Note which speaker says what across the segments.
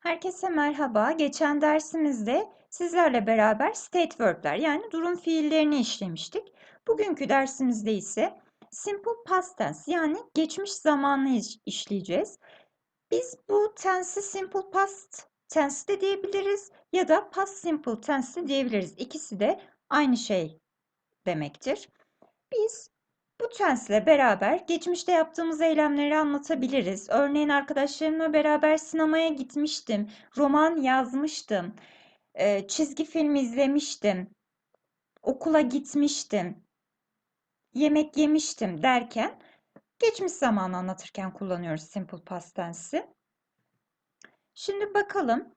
Speaker 1: Herkese merhaba. Geçen dersimizde sizlerle beraber state verb'ler yani durum fiillerini işlemiştik. Bugünkü dersimizde ise simple past tense yani geçmiş zamanı iş- işleyeceğiz. Biz bu tense'i simple past tense de diyebiliriz ya da past simple tense de diyebiliriz. İkisi de aynı şey demektir. Biz bu tense'le beraber geçmişte yaptığımız eylemleri anlatabiliriz. Örneğin arkadaşlarımla beraber sinemaya gitmiştim, roman yazmıştım, e, çizgi film izlemiştim, okula gitmiştim, yemek yemiştim derken geçmiş zamanı anlatırken kullanıyoruz simple past tense'i. Şimdi bakalım.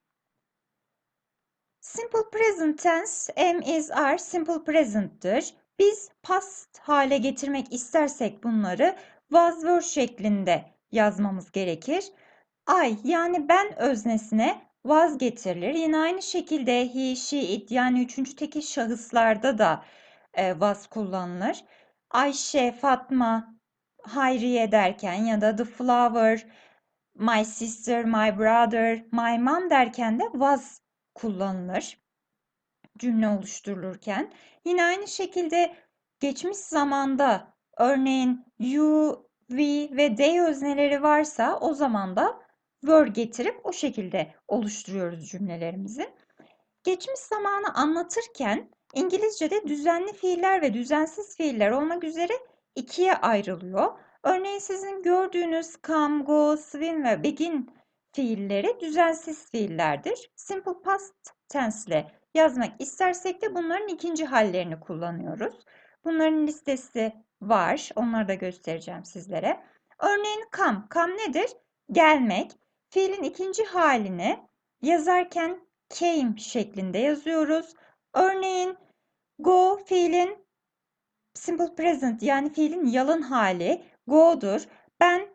Speaker 1: Simple present tense, am, is, are simple present'tır. Biz past hale getirmek istersek bunları was were şeklinde yazmamız gerekir. I yani ben öznesine was getirilir. Yine aynı şekilde he, she, it yani üçüncü tekil şahıslarda da e, was kullanılır. Ayşe, Fatma, Hayriye derken ya da the flower, my sister, my brother, my mom derken de was kullanılır cümle oluşturulurken. Yine aynı şekilde geçmiş zamanda örneğin you, we ve they özneleri varsa o zaman da were getirip o şekilde oluşturuyoruz cümlelerimizi. Geçmiş zamanı anlatırken İngilizce'de düzenli fiiller ve düzensiz fiiller olmak üzere ikiye ayrılıyor. Örneğin sizin gördüğünüz come, go, swim ve begin fiilleri düzensiz fiillerdir. Simple past tense ile yazmak istersek de bunların ikinci hallerini kullanıyoruz. Bunların listesi var. Onları da göstereceğim sizlere. Örneğin come. Come nedir? Gelmek. Fiilin ikinci halini yazarken came şeklinde yazıyoruz. Örneğin go fiilin simple present yani fiilin yalın hali go'dur. Ben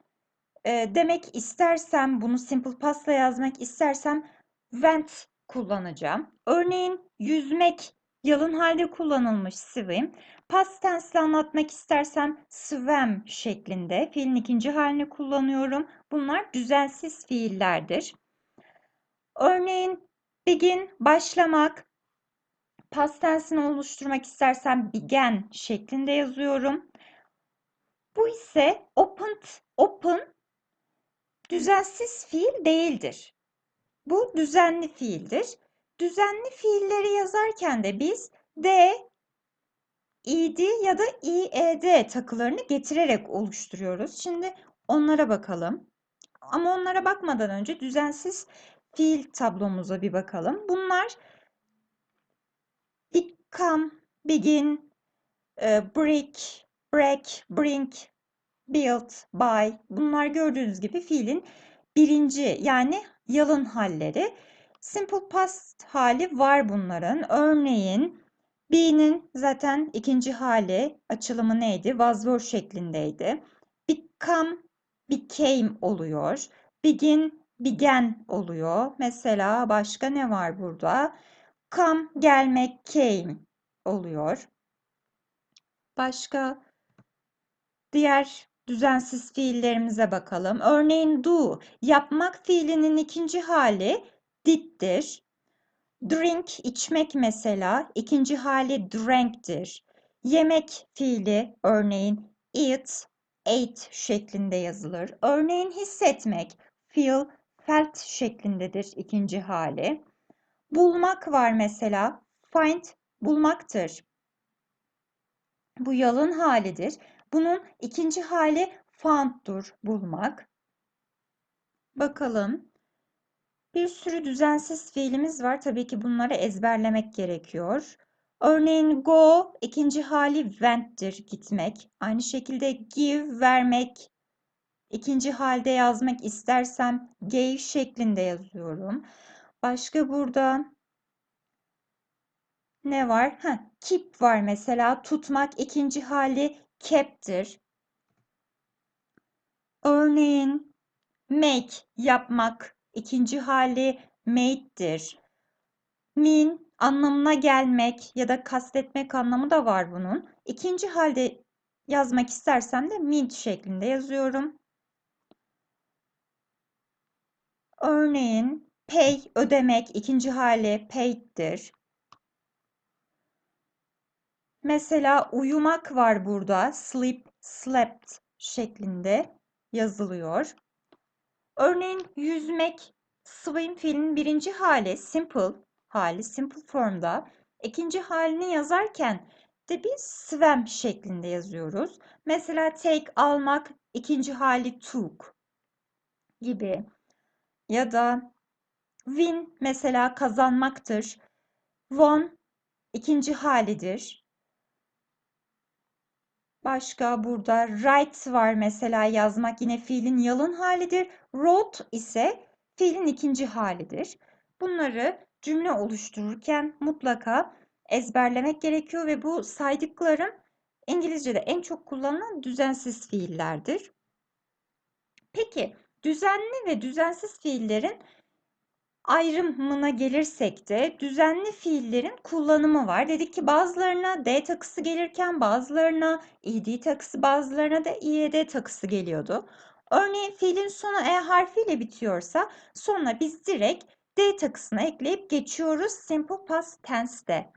Speaker 1: e, demek istersem bunu simple past'la yazmak istersem went kullanacağım. Örneğin yüzmek yalın halde kullanılmış swim. Past tense anlatmak istersem swam şeklinde fiilin ikinci halini kullanıyorum. Bunlar düzensiz fiillerdir. Örneğin begin başlamak. Past tense'ini oluşturmak istersem began şeklinde yazıyorum. Bu ise opened, open düzensiz fiil değildir. Bu düzenli fiildir. Düzenli fiilleri yazarken de biz d, id ya da ied takılarını getirerek oluşturuyoruz. Şimdi onlara bakalım. Ama onlara bakmadan önce düzensiz fiil tablomuza bir bakalım. Bunlar become, begin, e, break, break, bring, build, buy. Bunlar gördüğünüz gibi fiilin birinci yani yalın halleri. Simple past hali var bunların. Örneğin be'nin zaten ikinci hali açılımı neydi? Was were şeklindeydi. Become, became oluyor. Begin, began oluyor. Mesela başka ne var burada? Come, gelmek, came oluyor. Başka diğer düzensiz fiillerimize bakalım. Örneğin do, yapmak fiilinin ikinci hali did'dir. Drink, içmek mesela ikinci hali drank'tir. Yemek fiili örneğin eat, ate şeklinde yazılır. Örneğin hissetmek feel, felt şeklindedir ikinci hali. Bulmak var mesela find, bulmaktır. Bu yalın halidir. Bunun ikinci hali found'dur, bulmak. Bakalım. Bir sürü düzensiz fiilimiz var. Tabii ki bunları ezberlemek gerekiyor. Örneğin go ikinci hali went'tir, gitmek. Aynı şekilde give, vermek. İkinci halde yazmak istersem gave şeklinde yazıyorum. Başka burada ne var? Heh, keep var mesela. Tutmak ikinci hali keptir. Örneğin make yapmak ikinci hali made'dir. Mean anlamına gelmek ya da kastetmek anlamı da var bunun. İkinci halde yazmak istersem de meant şeklinde yazıyorum. Örneğin Pay ödemek ikinci hali paid'dir. Mesela uyumak var burada. Sleep, slept şeklinde yazılıyor. Örneğin yüzmek, swim fiilin birinci hali simple hali, simple formda. İkinci halini yazarken de biz swam şeklinde yazıyoruz. Mesela take almak, ikinci hali took gibi. Ya da win mesela kazanmaktır. Won ikinci halidir. Başka burada write var mesela yazmak yine fiilin yalın halidir. Wrote ise fiilin ikinci halidir. Bunları cümle oluştururken mutlaka ezberlemek gerekiyor ve bu saydıklarım İngilizce'de en çok kullanılan düzensiz fiillerdir. Peki düzenli ve düzensiz fiillerin ayrımına gelirsek de düzenli fiillerin kullanımı var. Dedik ki bazılarına D takısı gelirken bazılarına ed takısı bazılarına da ied takısı geliyordu. Örneğin fiilin sonu e harfiyle bitiyorsa sonra biz direkt D takısını ekleyip geçiyoruz simple past tense'de.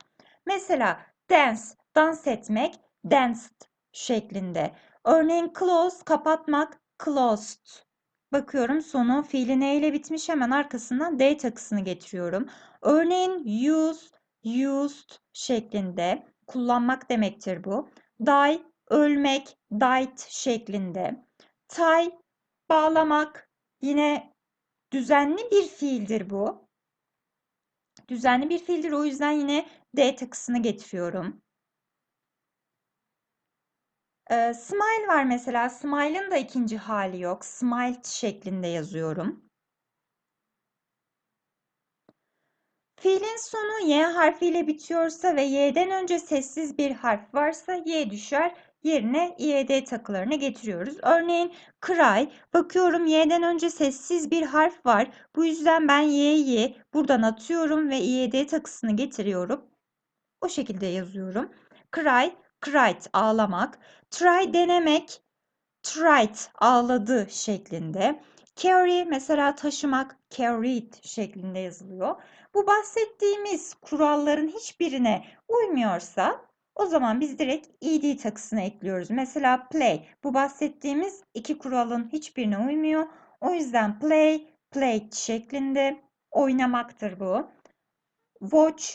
Speaker 1: Mesela dance, dans etmek, danced şeklinde. Örneğin close, kapatmak, closed. Bakıyorum sonu fiili ne ile bitmiş hemen arkasından D takısını getiriyorum. Örneğin use, used şeklinde kullanmak demektir bu. Die, ölmek, died şeklinde. Tie, bağlamak yine düzenli bir fiildir bu. Düzenli bir fiildir o yüzden yine D takısını getiriyorum. Ee, smile var mesela. Smile'ın da ikinci hali yok. Smiled şeklinde yazıyorum. Fiilin sonu Y harfiyle bitiyorsa ve Y'den önce sessiz bir harf varsa Y düşer. Yerine İED takılarını getiriyoruz. Örneğin cry. Bakıyorum Y'den önce sessiz bir harf var. Bu yüzden ben Y'yi buradan atıyorum ve İED takısını getiriyorum. O şekilde yazıyorum. Cry, cried ağlamak. Try denemek, tried ağladı şeklinde. Carry mesela taşımak, carried şeklinde yazılıyor. Bu bahsettiğimiz kuralların hiçbirine uymuyorsa o zaman biz direkt ed takısını ekliyoruz. Mesela play. Bu bahsettiğimiz iki kuralın hiçbirine uymuyor. O yüzden play, played şeklinde oynamaktır bu. Watch,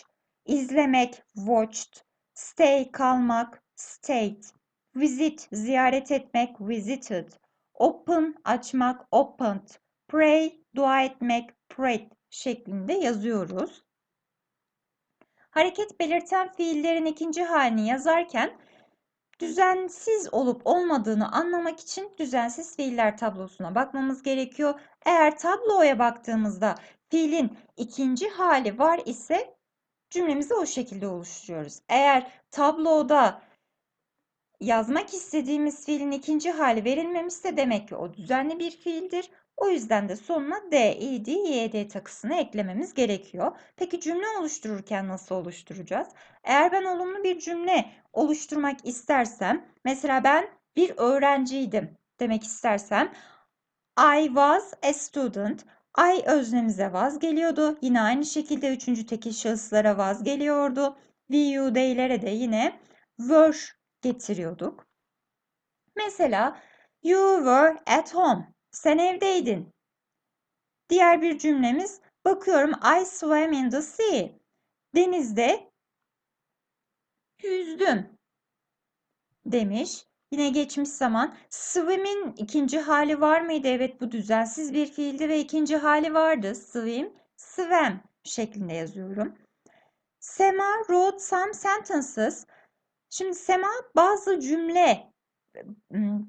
Speaker 1: izlemek, watched. Stay, kalmak, stayed. Visit, ziyaret etmek, visited. Open, açmak, opened. Pray, dua etmek, prayed şeklinde yazıyoruz. Hareket belirten fiillerin ikinci halini yazarken düzensiz olup olmadığını anlamak için düzensiz fiiller tablosuna bakmamız gerekiyor. Eğer tabloya baktığımızda fiilin ikinci hali var ise cümlemizi o şekilde oluşturuyoruz. Eğer tabloda yazmak istediğimiz fiilin ikinci hali verilmemişse demek ki o düzenli bir fiildir. O yüzden de sonuna D, id, yd takısını eklememiz gerekiyor. Peki cümle oluştururken nasıl oluşturacağız? Eğer ben olumlu bir cümle oluşturmak istersem, mesela ben bir öğrenciydim demek istersem, I was a student. I öznemize was geliyordu. Yine aynı şekilde üçüncü tekil şahıslara was geliyordu. We, you, they'lere de yine were getiriyorduk. Mesela you were at home. Sen evdeydin. Diğer bir cümlemiz bakıyorum I swam in the sea. Denizde yüzdüm demiş. Yine geçmiş zaman. Swim'in ikinci hali var mıydı? Evet bu düzensiz bir fiildi ve ikinci hali vardı. Swim, swam şeklinde yazıyorum. Sema wrote some sentences. Şimdi Sema bazı cümle,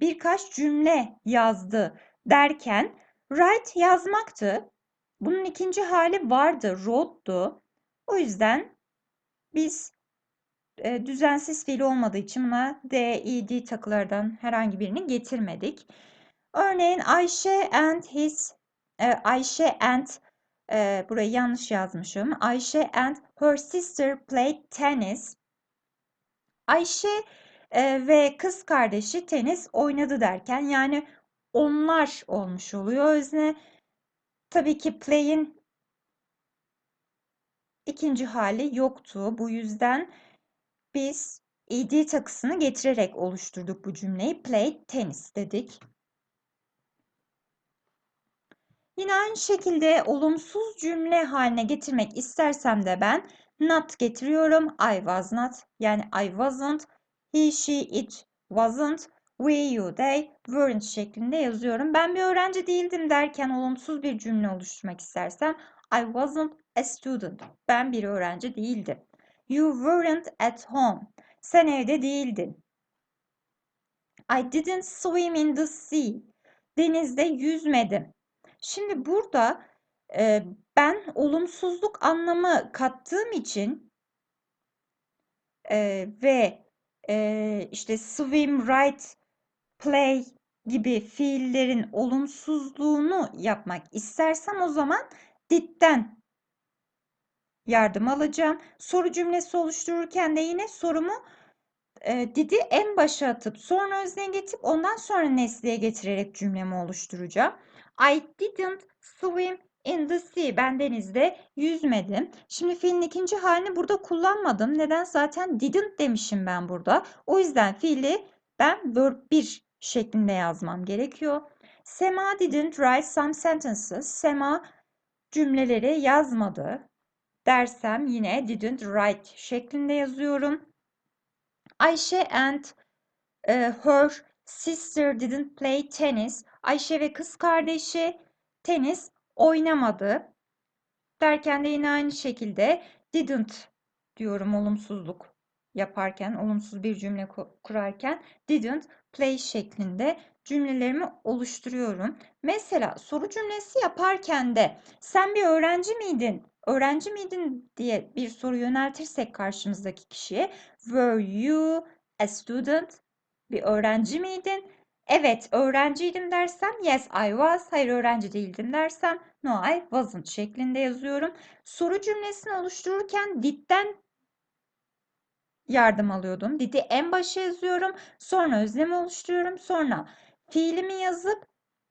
Speaker 1: birkaç cümle yazdı derken write yazmaktı. Bunun ikinci hali vardı, wrote'du. O yüzden biz e, düzensiz fiil olmadığı için buna D, ed takılardan herhangi birini getirmedik. Örneğin Ayşe and his, e, Ayşe and, e, burayı yanlış yazmışım. Ayşe and her sister played tennis. Ayşe e, ve kız kardeşi tenis oynadı derken yani onlar olmuş oluyor özne. Tabii ki play'in ikinci hali yoktu. Bu yüzden biz ed takısını getirerek oluşturduk bu cümleyi. Played tennis dedik. Yine aynı şekilde olumsuz cümle haline getirmek istersem de ben not getiriyorum. I was not yani I wasn't, he, she, it wasn't, we, you, they weren't şeklinde yazıyorum. Ben bir öğrenci değildim derken olumsuz bir cümle oluşturmak istersem I wasn't a student. Ben bir öğrenci değildim. You weren't at home. Sen evde değildin. I didn't swim in the sea. Denizde yüzmedim. Şimdi burada e, ben olumsuzluk anlamı kattığım için e, ve e, işte swim, write, play gibi fiillerin olumsuzluğunu yapmak istersem o zaman did'den yardım alacağım. Soru cümlesi oluştururken de yine sorumu e, did'i en başa atıp sonra özneye getirip ondan sonra nesneye getirerek cümlemi oluşturacağım. I didn't swim in the sea. Ben denizde yüzmedim. Şimdi fiilin ikinci halini burada kullanmadım. Neden? Zaten didn't demişim ben burada. O yüzden fiili ben verb 1 şeklinde yazmam gerekiyor. Sema didn't write some sentences. Sema cümleleri yazmadı dersem yine didn't write şeklinde yazıyorum. Ayşe and uh, her sister didn't play tennis. Ayşe ve kız kardeşi tenis oynamadı. Derken de yine aynı şekilde didn't diyorum olumsuzluk yaparken, olumsuz bir cümle kurarken didn't play şeklinde cümlelerimi oluşturuyorum. Mesela soru cümlesi yaparken de sen bir öğrenci miydin? Öğrenci miydin diye bir soru yöneltirsek karşımızdaki kişiye were you a student? Bir öğrenci miydin? Evet, öğrenciydim dersem yes I was. Hayır öğrenci değildim dersem no I wasn't şeklinde yazıyorum. Soru cümlesini oluştururken did'den yardım alıyordum. Did'i en başa yazıyorum. Sonra özlemi oluşturuyorum. Sonra fiilimi yazıp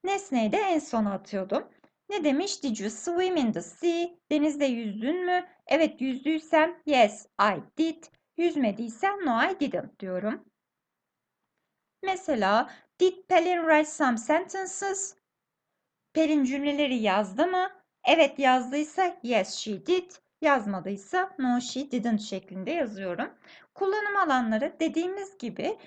Speaker 1: nesneyi de en sona atıyordum. Ne demiş? Did you swim in the sea? Denizde yüzdün mü? Evet yüzdüysem yes I did. Yüzmediysem no I didn't diyorum. Mesela did Pelin write some sentences? Pelin cümleleri yazdı mı? Evet yazdıysa yes she did. Yazmadıysa no she didn't şeklinde yazıyorum. Kullanım alanları dediğimiz gibi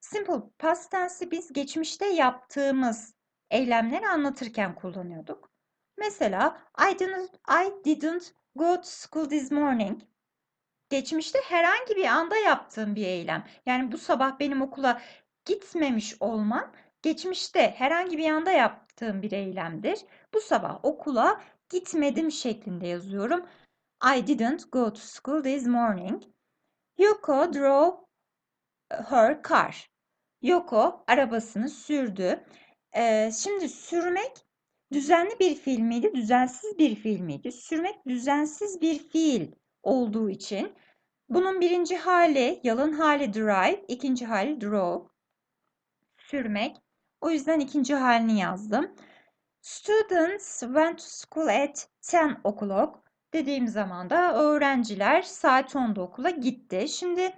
Speaker 1: simple past tense'i biz geçmişte yaptığımız eylemleri anlatırken kullanıyorduk. Mesela I didn't, I didn't go to school this morning. Geçmişte herhangi bir anda yaptığım bir eylem. Yani bu sabah benim okula gitmemiş olmam geçmişte herhangi bir anda yaptığım bir eylemdir. Bu sabah okula gitmedim şeklinde yazıyorum. I didn't go to school this morning. Yoko drove her car. Yoko arabasını sürdü. Ee, şimdi sürmek düzenli bir fiil miydi, düzensiz bir fiil miydi? Sürmek düzensiz bir fiil olduğu için bunun birinci hali, yalın hali drive, ikinci hali drove sürmek. O yüzden ikinci halini yazdım. Students went to school at 10 o'clock dediğim zaman da öğrenciler saat 10'da okula gitti. Şimdi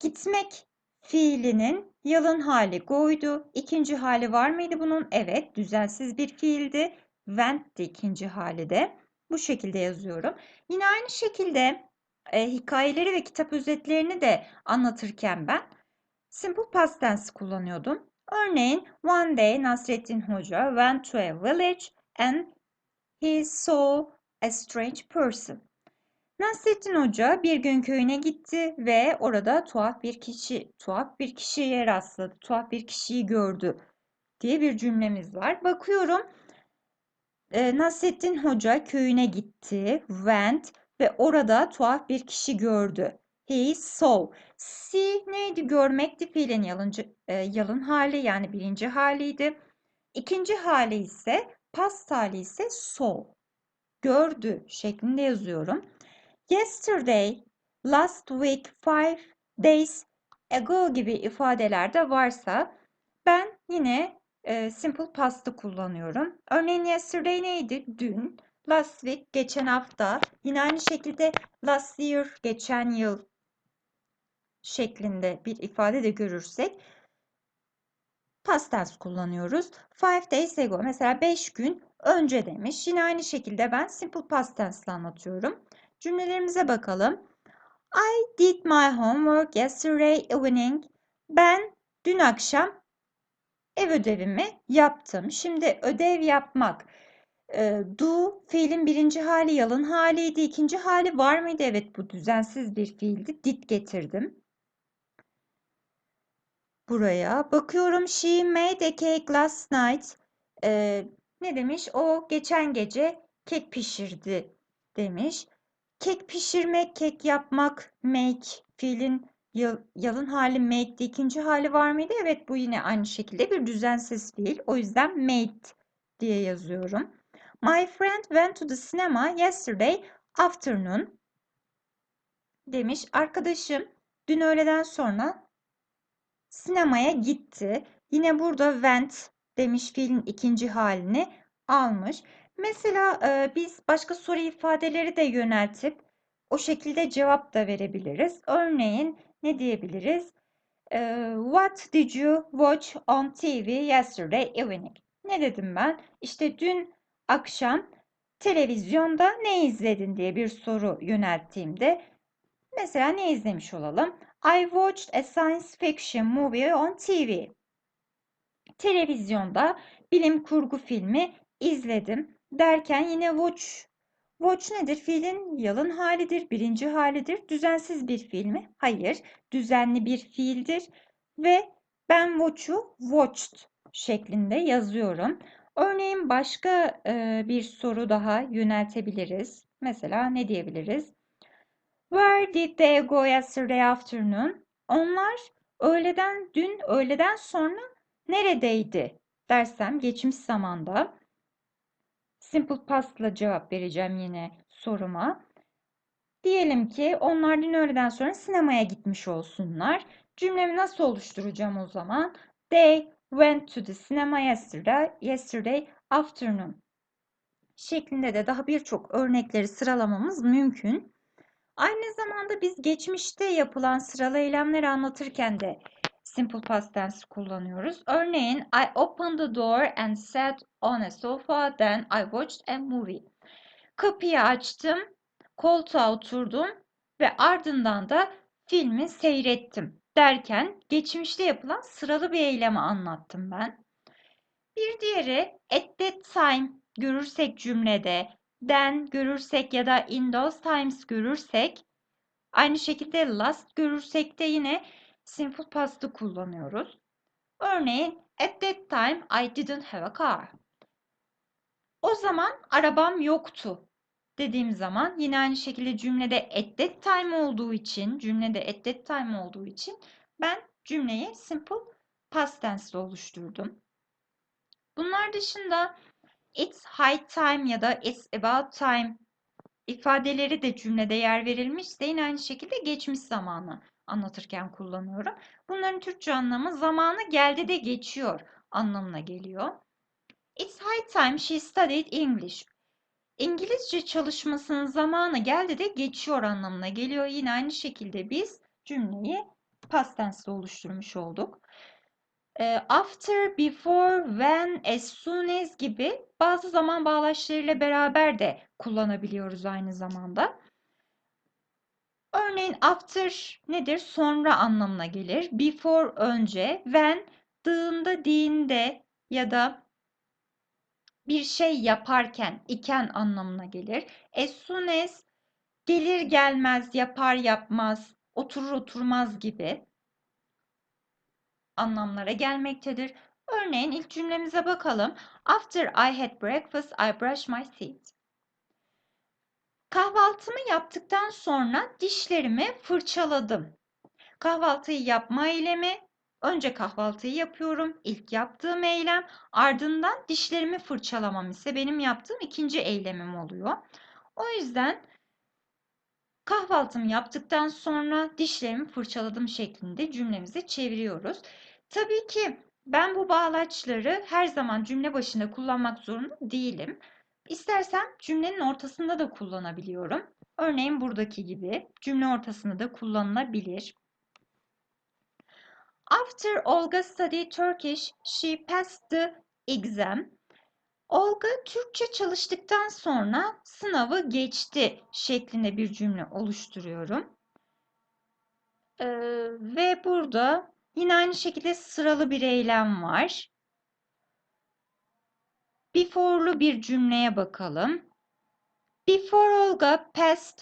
Speaker 1: gitmek fiilinin yalın hali go'ydu. İkinci hali var mıydı bunun? Evet, düzensiz bir fiildi. Went'ti ikinci hali de. Bu şekilde yazıyorum. Yine aynı şekilde e, hikayeleri ve kitap özetlerini de anlatırken ben Simple past tense kullanıyordum. Örneğin one day Nasrettin Hoca went to a village and he saw a strange person. Nasrettin Hoca bir gün köyüne gitti ve orada tuhaf bir kişi, tuhaf bir kişiye rastladı, tuhaf bir kişiyi gördü diye bir cümlemiz var. Bakıyorum e, Nasrettin Hoca köyüne gitti, went ve orada tuhaf bir kişi gördü. He saw. See neydi? Görmekti fiilin yalıncı, e, yalın hali yani birinci haliydi. İkinci hali ise past hali ise saw. Gördü şeklinde yazıyorum. Yesterday, last week, five days ago gibi ifadeler de varsa ben yine e, simple past'ı kullanıyorum. Örneğin yesterday neydi? Dün. Last week geçen hafta. Yine aynı şekilde last year geçen yıl şeklinde bir ifade de görürsek past tense kullanıyoruz. Five days ago mesela 5 gün önce demiş. Yine aynı şekilde ben simple past tense anlatıyorum. Cümlelerimize bakalım. I did my homework yesterday evening. Ben dün akşam ev ödevimi yaptım. Şimdi ödev yapmak. E, do fiilin birinci hali yalın haliydi. İkinci hali var mıydı? Evet bu düzensiz bir fiildi. Did getirdim. Buraya bakıyorum. She made a cake last night. E, ne demiş? O geçen gece kek pişirdi demiş. Kek pişirmek, kek yapmak, make fiilin yalın hali made'di. İkinci hali var mıydı? Evet bu yine aynı şekilde bir düzensiz fiil. O yüzden made diye yazıyorum. My friend went to the cinema yesterday afternoon demiş. Arkadaşım dün öğleden sonra sinemaya gitti. Yine burada went demiş fiilin ikinci halini almış. Mesela e, biz başka soru ifadeleri de yöneltip o şekilde cevap da verebiliriz. Örneğin ne diyebiliriz? E, What did you watch on TV yesterday evening? Ne dedim ben? İşte dün akşam televizyonda ne izledin diye bir soru yönelttiğimde mesela ne izlemiş olalım? I watched a science fiction movie on TV. Televizyonda bilim kurgu filmi izledim derken yine watch Watch nedir? Fiilin yalın halidir, birinci halidir. Düzensiz bir fiil mi? Hayır. Düzenli bir fiildir ve ben watch'u watched şeklinde yazıyorum. Örneğin başka e, bir soru daha yöneltebiliriz. Mesela ne diyebiliriz? Where did they go yesterday afternoon? Onlar öğleden dün öğleden sonra neredeydi dersem geçmiş zamanda simple past'la cevap vereceğim yine soruma. Diyelim ki onlar dün öğleden sonra sinemaya gitmiş olsunlar. Cümlemi nasıl oluşturacağım o zaman? They went to the cinema yesterday, yesterday afternoon şeklinde de daha birçok örnekleri sıralamamız mümkün. Aynı zamanda biz geçmişte yapılan sıralı eylemleri anlatırken de simple past tense kullanıyoruz. Örneğin I opened the door and sat on a sofa then I watched a movie. Kapıyı açtım, koltuğa oturdum ve ardından da filmi seyrettim derken geçmişte yapılan sıralı bir eylemi anlattım ben. Bir diğeri at that time görürsek cümlede, then görürsek ya da in those times görürsek aynı şekilde last görürsek de yine simple past'ı kullanıyoruz. Örneğin at that time I didn't have a car. O zaman arabam yoktu dediğim zaman yine aynı şekilde cümlede at that time olduğu için cümlede at that time olduğu için ben cümleyi simple past tense oluşturdum. Bunlar dışında it's high time ya da it's about time ifadeleri de cümlede yer verilmişse yine aynı şekilde geçmiş zamanı anlatırken kullanıyorum. Bunların Türkçe anlamı zamanı geldi de geçiyor anlamına geliyor. It's high time she studied English. İngilizce çalışmasının zamanı geldi de geçiyor anlamına geliyor. Yine aynı şekilde biz cümleyi past tense oluşturmuş olduk. After, before, when, as soon as gibi bazı zaman bağlaçlarıyla beraber de kullanabiliyoruz aynı zamanda. Örneğin after nedir? Sonra anlamına gelir. Before önce, when dığında, diğinde ya da bir şey yaparken, iken anlamına gelir. As soon as gelir gelmez, yapar yapmaz, oturur oturmaz gibi anlamlara gelmektedir. Örneğin ilk cümlemize bakalım. After I had breakfast, I brushed my teeth. Kahvaltımı yaptıktan sonra dişlerimi fırçaladım. Kahvaltıyı yapma eylemi, önce kahvaltıyı yapıyorum, ilk yaptığım eylem, ardından dişlerimi fırçalamam ise benim yaptığım ikinci eylemim oluyor. O yüzden kahvaltımı yaptıktan sonra dişlerimi fırçaladım şeklinde cümlemizi çeviriyoruz. Tabii ki ben bu bağlaçları her zaman cümle başında kullanmak zorunda değilim. İstersem cümlenin ortasında da kullanabiliyorum. Örneğin buradaki gibi cümle ortasında da kullanılabilir. After Olga studied Turkish, she passed the exam. Olga Türkçe çalıştıktan sonra sınavı geçti şeklinde bir cümle oluşturuyorum. Ee, ve burada yine aynı şekilde sıralı bir eylem var. Before'lu bir cümleye bakalım. Before Olga passed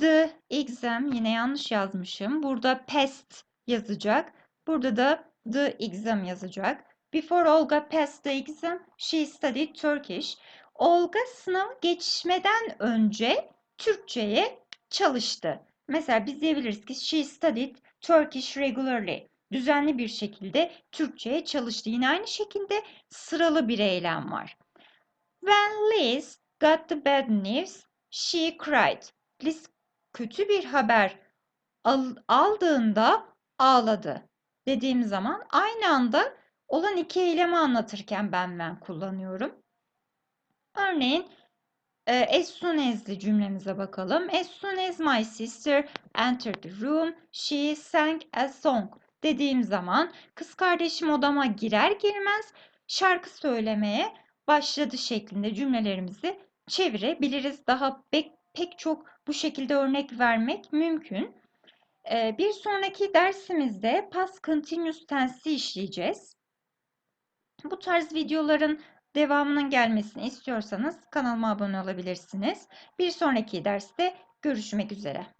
Speaker 1: the exam yine yanlış yazmışım. Burada passed yazacak. Burada da the exam yazacak. Before Olga passed the exam, she studied Turkish. Olga sınavı geçmeden önce Türkçe'ye çalıştı. Mesela biz diyebiliriz ki she studied Turkish regularly. Düzenli bir şekilde Türkçe'ye çalıştı. Yine aynı şekilde sıralı bir eylem var. When Liz got the bad news, she cried. Liz kötü bir haber al- aldığında ağladı. Dediğim zaman aynı anda olan iki eylemi anlatırken ben when kullanıyorum. Örneğin e, as soon as'li cümlemize bakalım. As soon as my sister entered the room, she sang a song. Dediğim zaman kız kardeşim odama girer girmez şarkı söylemeye başladı şeklinde cümlelerimizi çevirebiliriz. Daha pek, pek çok bu şekilde örnek vermek mümkün. Bir sonraki dersimizde past continuous tense'i işleyeceğiz. Bu tarz videoların devamının gelmesini istiyorsanız kanalıma abone olabilirsiniz. Bir sonraki derste görüşmek üzere.